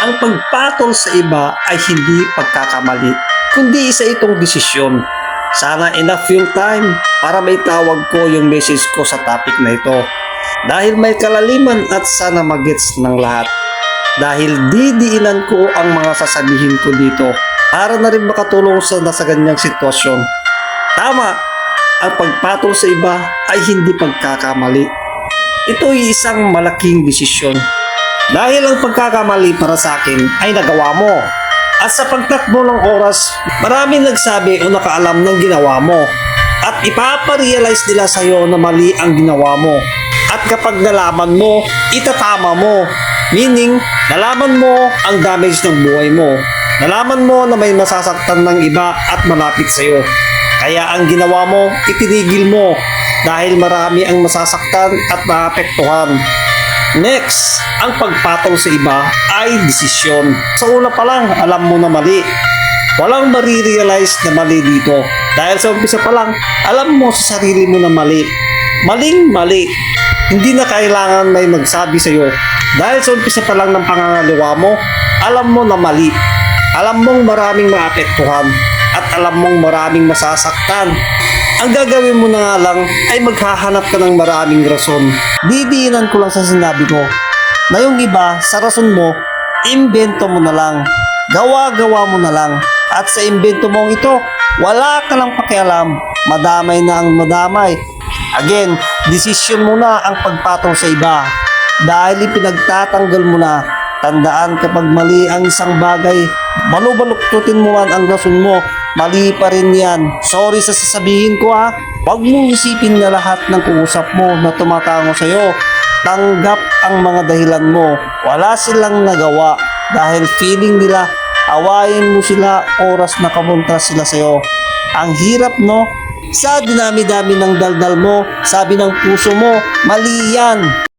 Ang pagpatol sa iba ay hindi pagkakamali, kundi isa itong desisyon. Sana enough yung time para may tawag ko yung message ko sa topic na ito. Dahil may kalaliman at sana magets ng lahat. Dahil didiinan ko ang mga sasabihin ko dito para na rin makatulong sa nasa ganyang sitwasyon. Tama, ang pagpatol sa iba ay hindi pagkakamali. Ito ay isang malaking desisyon. Dahil ang pagkakamali para sa akin ay nagawa mo. At sa pagtakbo ng oras, marami nagsabi o nakaalam ng ginawa mo. At ipaparealize nila sa iyo na mali ang ginawa mo. At kapag nalaman mo, itatama mo. Meaning, nalaman mo ang damage ng buhay mo. Nalaman mo na may masasaktan ng iba at malapit sa iyo. Kaya ang ginawa mo, itinigil mo dahil marami ang masasaktan at maapektuhan. Next, ang pagpatol sa iba ay desisyon. Sa una pa lang, alam mo na mali. Walang marirealize na mali dito. Dahil sa umpisa pa lang, alam mo sa sarili mo na mali. Maling mali. Hindi na kailangan may magsabi sa iyo. Dahil sa umpisa pa lang ng pangangaliwa mo, alam mo na mali. Alam mong maraming maapektuhan at alam mong maraming masasaktan. Ang gagawin mo na nga lang ay maghahanap ka ng maraming rason. Didiinan ko lang sa sinabi ko na yung iba sa rason mo, imbento mo na lang. Gawa-gawa mo na lang. At sa imbento mong ito, wala ka lang pakialam. Madamay na ang madamay. Again, desisyon mo na ang pagpatong sa iba. Dahil ipinagtatanggal mo na, tandaan kapag mali ang isang bagay, balubaluktutin mo man ang rason mo, mali pa rin yan. Sorry sa sasabihin ko ha, huwag mong isipin na lahat ng kuusap mo na tumatango sa'yo. Tanggap ang mga dahilan mo. Wala silang nagawa dahil feeling nila awayin mo sila oras na kamuntra sila sa'yo. Ang hirap no? Sa dinami-dami ng daldal mo, sabi ng puso mo, mali yan.